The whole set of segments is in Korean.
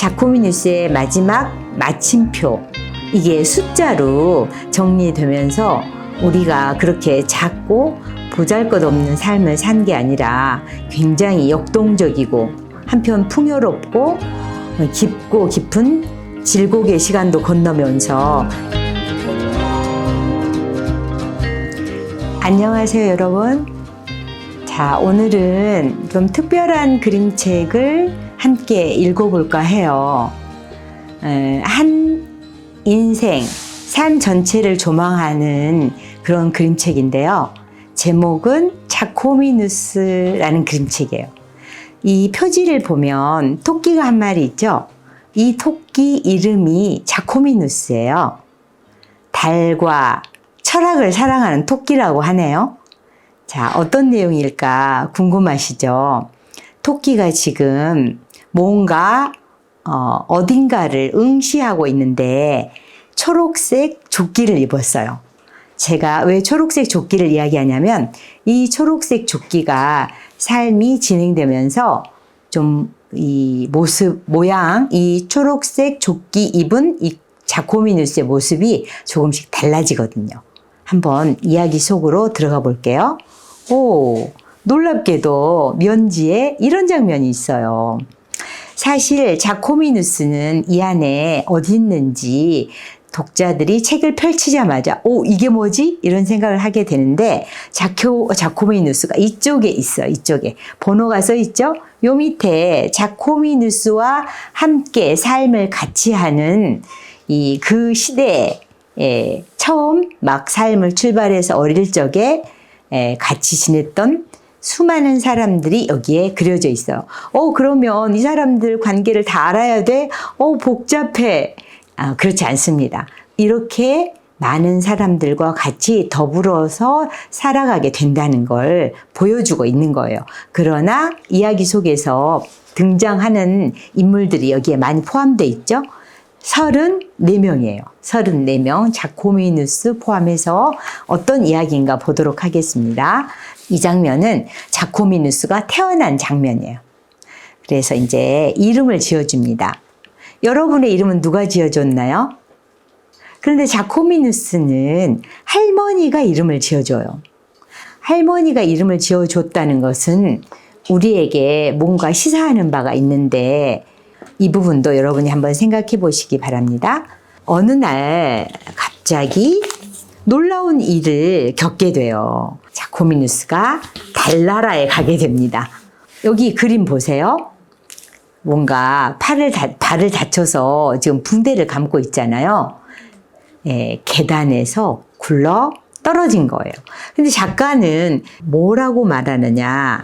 자코미 뉴스의 마지막 마침표. 이게 숫자로 정리되면서 우리가 그렇게 작고 보잘 것 없는 삶을 산 게 아니라 굉장히 역동적이고 한편 풍요롭고 깊고 깊은 질곡의 시간도 건너면서 안녕하세요 여러분. 자 오늘은 좀 특별한 그림책을 함께 읽어볼까 해요. 에, 한 인생 삶 전체를 조망하는 그런 그림책인데요. 제목은 자코미누스라는 그림책이에요. 이 표지를 보면 토끼가 한 마리 있죠? 이 토끼 이름이 자코미누스예요. 달과 철학을 사랑하는 토끼라고 하네요. 자, 어떤 내용일까 궁금하시죠? 토끼가 지금 뭔가 어, 어딘가를 응시하고 있는데 초록색 조끼를 입었어요. 제가 왜 초록색 조끼를 이야기하냐면 이 초록색 조끼가 삶이 진행되면서 좀 이 모습, 모양, 이 초록색 조끼 입은 이 자코미누스의 모습이 조금씩 달라지거든요. 한번 이야기 속으로 들어가 볼게요. 오, 놀랍게도 면지에 이런 장면이 있어요. 사실 자코미누스는 이 안에 어디 있는지 독자들이 책을 펼치자마자 오 이게 뭐지? 이런 생각을 하게 되는데 자코 자코미누스가 이쪽에 있어 이쪽에. 번호가 써 있죠? 요 밑에 자코미누스와 함께 삶을 같이 하는 이 그 시대에 에, 처음 막 삶을 출발해서 어릴 적에 에, 같이 지냈던 수많은 사람들이 여기에 그려져 있어요. 어, 그러면 이 사람들 관계를 다 알아야 돼? 어, 복잡해. 아, 그렇지 않습니다. 이렇게 많은 사람들과 같이 더불어서 살아가게 된다는 걸 보여주고 있는 거예요. 그러나 이야기 속에서 등장하는 인물들이 여기에 많이 포함되어 있죠. 34명이에요. 34명 자코미누스 포함해서 어떤 이야기인가 보도록 하겠습니다. 이 장면은 자코미누스가 태어난 장면이에요. 그래서 이제 이름을 지어줍니다. 여러분의 이름은 누가 지어줬나요? 그런데 자코미누스는 할머니가 이름을 지어줘요. 할머니가 이름을 지어줬다는 것은 우리에게 뭔가 시사하는 바가 있는데 이 부분도 여러분이 한번 생각해 보시기 바랍니다. 어느 날 갑자기 놀라운 일을 겪게 돼요. 자코미누스가 달나라에 가게 됩니다. 여기 그림 보세요. 뭔가 팔을 다, 발을 다쳐서 지금 붕대를 감고 있잖아요. 예, 계단에서 굴러 떨어진 거예요. 근데 작가는 뭐라고 말하느냐.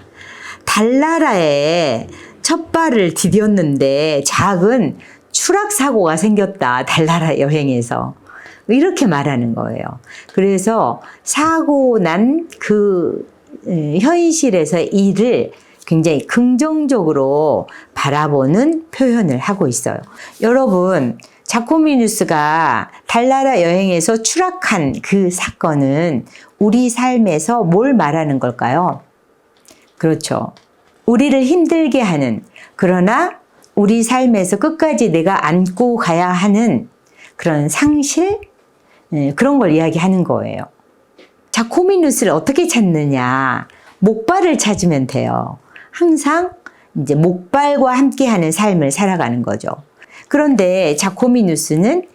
달나라에 첫 발을 디뎠는데 작은 추락 사고가 생겼다. 달나라 여행에서. 이렇게 말하는 거예요. 그래서 사고 난 그 현실에서 일을 굉장히 긍정적으로 바라보는 표현을 하고 있어요. 여러분, 자코미누스가 달나라 여행에서 추락한 그 사건은 우리 삶에서 뭘 말하는 걸까요? 그렇죠. 우리를 힘들게 하는, 그러나 우리 삶에서 끝까지 내가 안고 가야 하는 그런 상실? 그런 걸 이야기하는 거예요. 자 코미누스를 어떻게 찾느냐? 목발을 찾으면 돼요. 항상 이제 목발과 함께하는 삶을 살아가는 거죠. 그런데 자코미누스는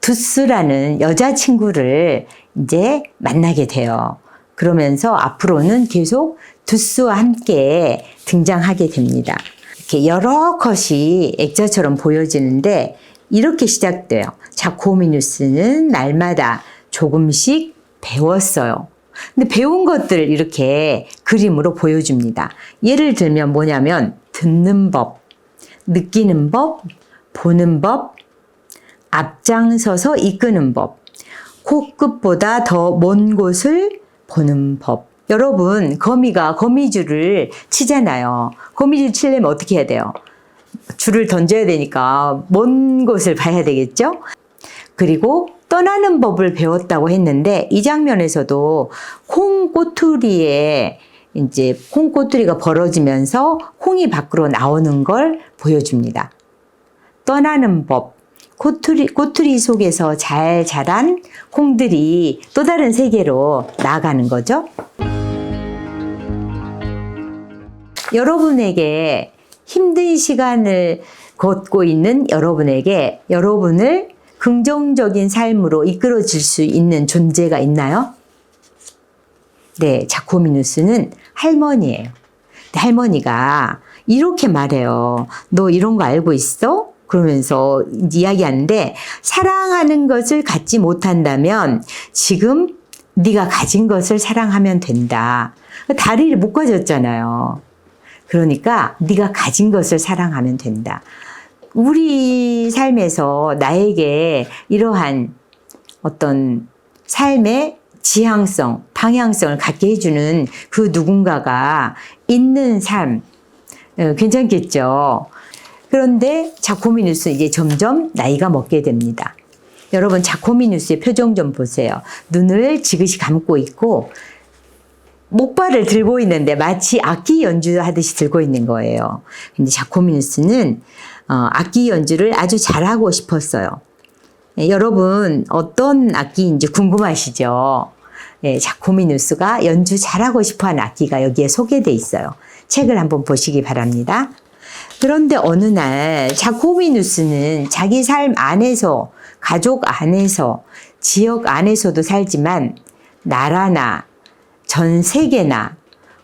두스라는 여자친구를 이제 만나게 돼요. 그러면서 앞으로는 계속 두스와 함께 등장하게 됩니다. 이렇게 여러 컷이 액자처럼 보여지는데 이렇게 시작돼요. 자코미누스는 날마다 조금씩 배웠어요. 근데 배운 것들을 이렇게 그림으로 보여줍니다. 예를 들면 뭐냐면 듣는 법, 느끼는 법, 보는 법, 앞장서서 이끄는 법, 코끝보다 더 먼 곳을 보는 법. 여러분, 거미가 거미줄을 치잖아요. 거미줄 치려면 어떻게 해야 돼요? 줄을 던져야 되니까 먼 곳을 봐야 되겠죠? 그리고 떠나는 법을 배웠다고 했는데 이 장면에서도 콩꼬투리에 이제 콩꼬투리가 벌어지면서 콩이 밖으로 나오는 걸 보여줍니다. 떠나는 법, 꼬투리, 꼬투리 속에서 잘 자란 콩들이 또 다른 세계로 나아가는 거죠. 여러분에게 힘든 시간을 걷고 있는 여러분에게 여러분을 긍정적인 삶으로 이끌어질 수 있는 존재가 있나요? 네, 자코미누스는 할머니예요. 할머니가 이렇게 말해요. 너 이런 거 알고 있어? 그러면서 이야기하는데 사랑하는 것을 갖지 못한다면 지금 네가 가진 것을 사랑하면 된다. 다리를 못 가졌잖아요. 그러니까 네가 가진 것을 사랑하면 된다. 우리 삶에서 나에게 이러한 어떤 삶의 지향성, 방향성을 갖게 해주는 그 누군가가 있는 삶, 어, 괜찮겠죠. 그런데 자코미누스는 이제 점점 나이가 먹게 됩니다. 여러분, 자코미누스의 표정 좀 보세요. 눈을 지그시 감고 있고, 목발을 들고 있는데 마치 악기 연주하듯이 들고 있는 거예요. 근데 자코미누스는 어, 악기 연주를 아주 잘하고 싶었어요. 예, 여러분 어떤 악기인지 궁금하시죠? 예, 자코미누스가 연주 잘하고 싶어하는 악기가 여기에 소개돼 있어요. 책을 한번 보시기 바랍니다. 그런데 어느 날 자코미누스는 자기 삶 안에서 가족 안에서 지역 안에서도 살지만 나라나 전 세계나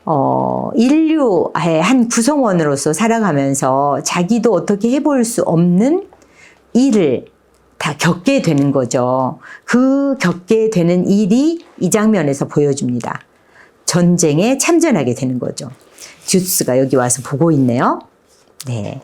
어, 인류의 한 구성원으로서 살아가면서 자기도 어떻게 해볼 수 없는 일을 다 겪게 되는 거죠. 그 겪게 되는 일이 이 장면에서 보여줍니다. 전쟁에 참전하게 되는 거죠. 듀스가 여기 와서 보고 있네요. 네.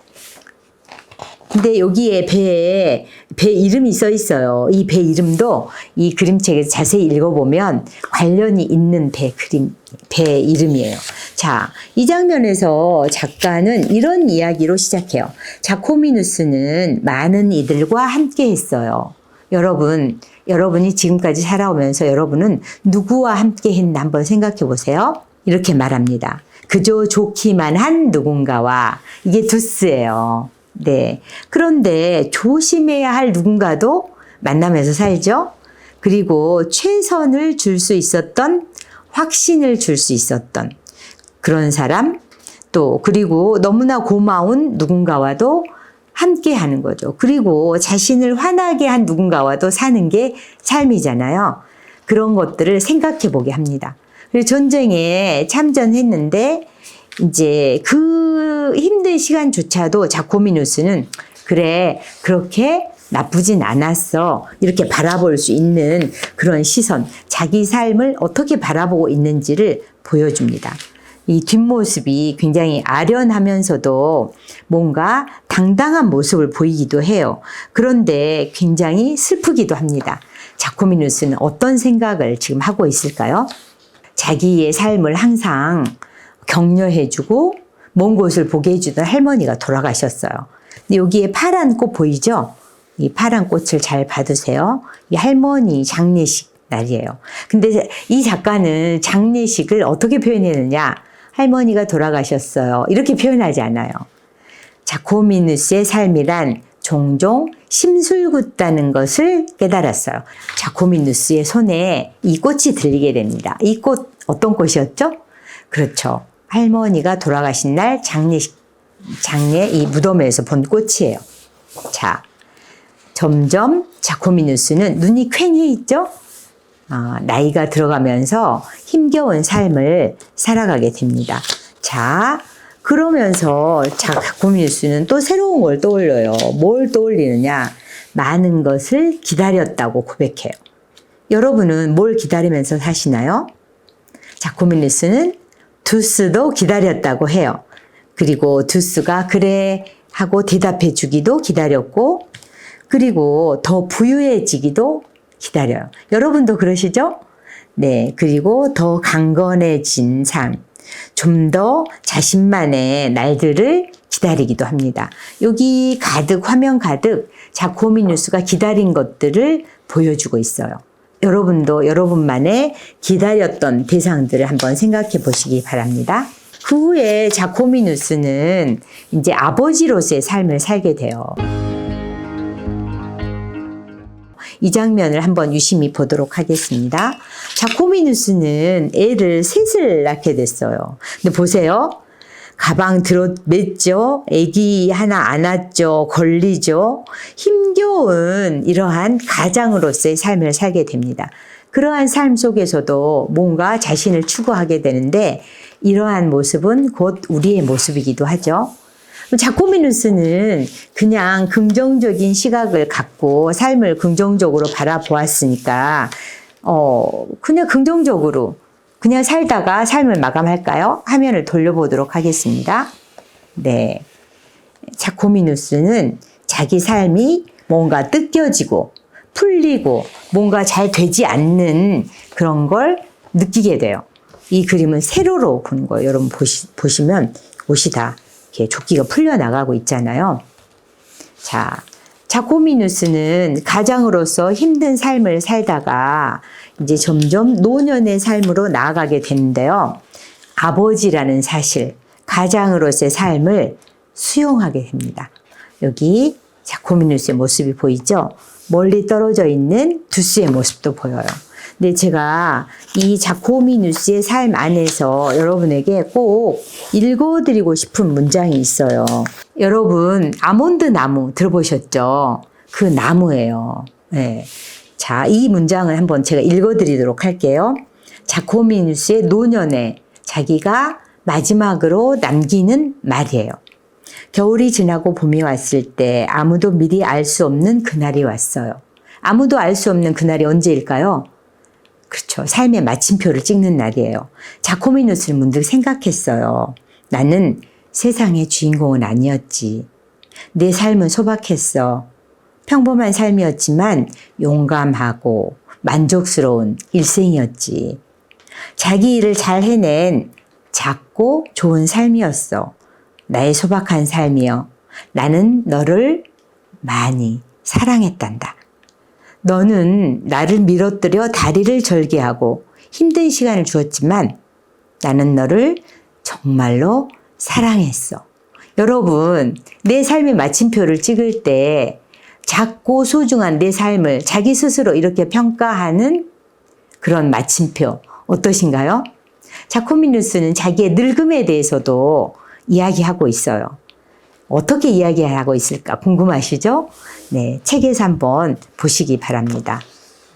근데 여기에 배에 배 이름이 써 있어요. 이 배 이름도 이 그림책에서 자세히 읽어보면 관련이 있는 배 그림, 배 이름이에요. 자, 이 장면에서 작가는 이런 이야기로 시작해요. 자코미누스는 많은 이들과 함께 했어요. 여러분, 여러분이 지금까지 살아오면서 여러분은 누구와 함께 했나 한번 생각해 보세요. 이렇게 말합니다. 그저 좋기만 한 누군가와 이게 두스예요. 네. 그런데 조심해야 할 누군가도 만나면서 살죠. 그리고 최선을 줄 수 있었던 확신을 줄 수 있었던 그런 사람 또 그리고 너무나 고마운 누군가와도 함께 하는 거죠. 그리고 자신을 화나게 한 누군가와도 사는 게 삶이잖아요. 그런 것들을 생각해 보게 합니다. 그리고 전쟁에 참전했는데 이제 그 힘든 시간조차도 자코미누스는 그래 그렇게 나쁘진 않았어 이렇게 바라볼 수 있는 그런 시선 자기 삶을 어떻게 바라보고 있는지를 보여줍니다. 이 뒷모습이 굉장히 아련하면서도 뭔가 당당한 모습을 보이기도 해요. 그런데 굉장히 슬프기도 합니다. 자코미누스는 어떤 생각을 지금 하고 있을까요? 자기의 삶을 항상 격려해주고 먼 곳을 보게 해주던 할머니가 돌아가셨어요. 근데 여기에 파란 꽃 보이죠? 이 파란 꽃을 잘 받으세요. 이 할머니 장례식 날이에요. 근데 이 작가는 장례식을 어떻게 표현했느냐? 할머니가 돌아가셨어요. 이렇게 표현하지 않아요. 자코미누스의 삶이란 종종 심술궂다는 것을 깨달았어요. 자코미누스의 손에 이 꽃이 들리게 됩니다. 이 꽃 어떤 꽃이었죠? 그렇죠. 할머니가 돌아가신 날 장례식, 장례 이 무덤에서 본 꽃이에요. 자, 점점 자코미누스는 눈이 퀭해 있죠? 아, 나이가 들어가면서 힘겨운 삶을 살아가게 됩니다. 자, 그러면서 자코미누스는 또 새로운 걸 떠올려요. 뭘 떠올리느냐? 많은 것을 기다렸다고 고백해요. 여러분은 뭘 기다리면서 사시나요? 자코미누스는 두스도 기다렸다고 해요. 그리고 두스가 그래 하고 대답해 주기도 기다렸고, 그리고 더 부유해지기도 기다려요. 여러분도 그러시죠? 네. 그리고 더 강건해진 삶. 좀 더 자신만의 날들을 기다리기도 합니다. 여기 가득, 화면 가득 자코미 뉴스가 기다린 것들을 보여주고 있어요. 여러분도 여러분만의 기다렸던 대상들을 한번 생각해 보시기 바랍니다. 그 후에 자코미누스는 이제 아버지로서의 삶을 살게 돼요. 이 장면을 한번 유심히 보도록 하겠습니다. 자코미누스는 애를 셋을 낳게 됐어요. 근데 보세요. 가방 들어 맸죠. 아기 하나 안았죠. 걸리죠. 힘겨운 이러한 가장으로서의 삶을 살게 됩니다. 그러한 삶 속에서도 뭔가 자신을 추구하게 되는데 이러한 모습은 곧 우리의 모습이기도 하죠. 자코미누스는 그냥 긍정적인 시각을 갖고 삶을 긍정적으로 바라보았으니까 어 그냥 긍정적으로 그냥 살다가 삶을 마감할까요? 화면을 돌려보도록 하겠습니다. 네. 자코미 누스는 자기 삶이 뭔가 뜯겨지고 풀리고 뭔가 잘 되지 않는 그런 걸 느끼게 돼요. 이 그림은 세로로 보는 거예요. 여러분 보시, 보시면 옷이 다 이렇게 조끼가 풀려나가고 있잖아요. 자, 자코미누스는 가장으로서 힘든 삶을 살다가 이제 점점 노년의 삶으로 나아가게 되는데요. 아버지라는 사실, 가장으로서의 삶을 수용하게 됩니다. 여기 자코미누스의 모습이 보이죠? 멀리 떨어져 있는 두스의 모습도 보여요. 근데 제가 이 자코미 누스의 삶 안에서 여러분에게 꼭 읽어드리고 싶은 문장이 있어요. 여러분, 아몬드 나무 들어보셨죠? 그 나무예요. 네. 자, 이 문장을 한번 제가 읽어드리도록 할게요. 자코미 누스의 노년에 자기가 마지막으로 남기는 말이에요. 겨울이 지나고 봄이 왔을 때 아무도 미리 알 수 없는 그날이 왔어요. 아무도 알 수 없는 그날이 언제일까요? 그렇죠. 삶의 마침표를 찍는 날이에요. 자코미누스를 문득 생각했어요. 나는 세상의 주인공은 아니었지. 내 삶은 소박했어. 평범한 삶이었지만 용감하고 만족스러운 일생이었지. 자기 일을 잘 해낸 작고 좋은 삶이었어. 나의 소박한 삶이여. 나는 너를 많이 사랑했단다. 너는 나를 밀어뜨려 다리를 절개하고 힘든 시간을 주었지만 나는 너를 정말로 사랑했어. 여러분, 내 삶의 마침표를 찍을 때 작고 소중한 내 삶을 자기 스스로 이렇게 평가하는 그런 마침표 어떠신가요? 자코미누스는 자기의 늙음에 대해서도 이야기하고 있어요. 어떻게 이야기하고 있을까 궁금하시죠? 네, 책에서 한번 보시기 바랍니다.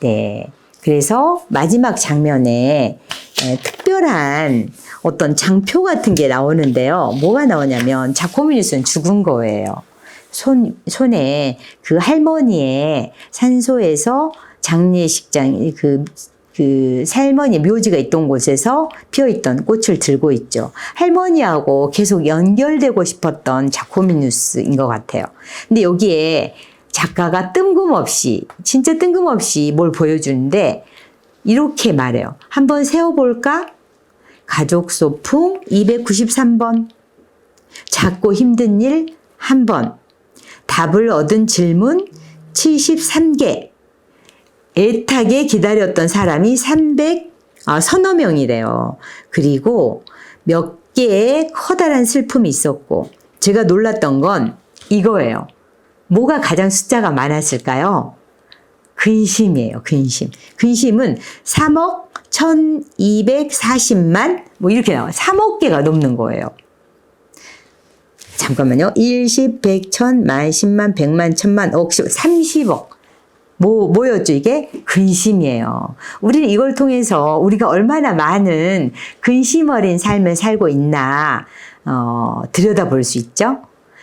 네. 그래서 마지막 장면에 네, 특별한 어떤 장표 같은 게 나오는데요. 뭐가 나오냐면 자코미누스는 죽은 거예요. 손, 손에 그 할머니의 산소에서 장례식장, 그, 그 할머니 묘지가 있던 곳에서 피어있던 꽃을 들고 있죠. 할머니하고 계속 연결되고 싶었던 자코미누스인 것 같아요. 근데 여기에 작가가 뜬금없이, 진짜 뜬금없이 뭘 보여주는데, 이렇게 말해요. 한번 세어볼까? 가족 소풍 293번. 작고 힘든 일 한번. 답을 얻은 질문 73개. 애타게 기다렸던 사람이 300, 아, 서너 명이래요. 그리고 몇 개의 커다란 슬픔이 있었고, 제가 놀랐던 건 이거예요. 뭐가 가장 숫자가 많았을까요? 근심이에요, 근심. 근심은 3억 1240만, 뭐 이렇게 나와요. 3억 개가 넘는 거예요. 잠깐만요. 1, 10, 100, 1000, 만, 10만, 100만, 1000만, 억, 10, 30억. 뭐, 뭐였죠, 이게? 근심이에요. 우리는 이걸 통해서 우리가 얼마나 많은 근심 어린 삶을 살고 있나, 어, 들여다 볼 수 있죠?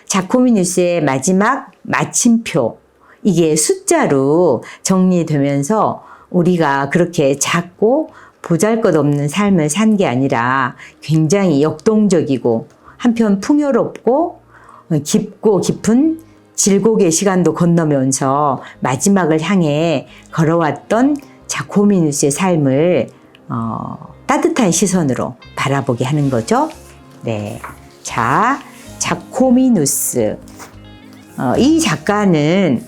자코미 뉴스의 마지막 마침표. 이게 숫자로 정리되면서 우리가 그렇게 작고 보잘 것 없는 삶을 산 게 아니라 굉장히 역동적이고 한편 풍요롭고 깊고 깊은 질곡의 시간도 건너면서 마지막을 향해 걸어왔던 자코미누 스의 삶을 어, 따뜻한 시선으로 바라보게 하는 거죠. 네. 자, 자코미누스. 어, 이 작가는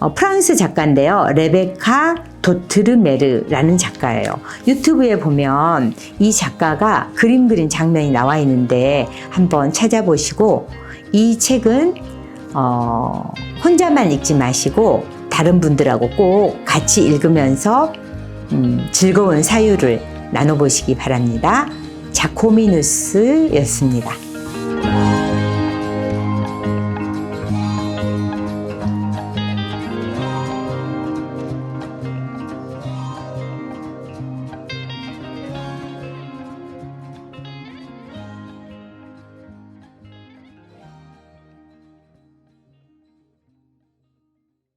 어, 프랑스 작가인데요. 레베카 도트르메르라는 작가예요. 유튜브에 보면 이 작가가 그림 그린 장면이 나와 있는데 한번 찾아보시고 이 책은 어, 혼자만 읽지 마시고 다른 분들하고 꼭 같이 읽으면서 음, 즐거운 사유를 나눠보시기 바랍니다. 자코미누스였습니다.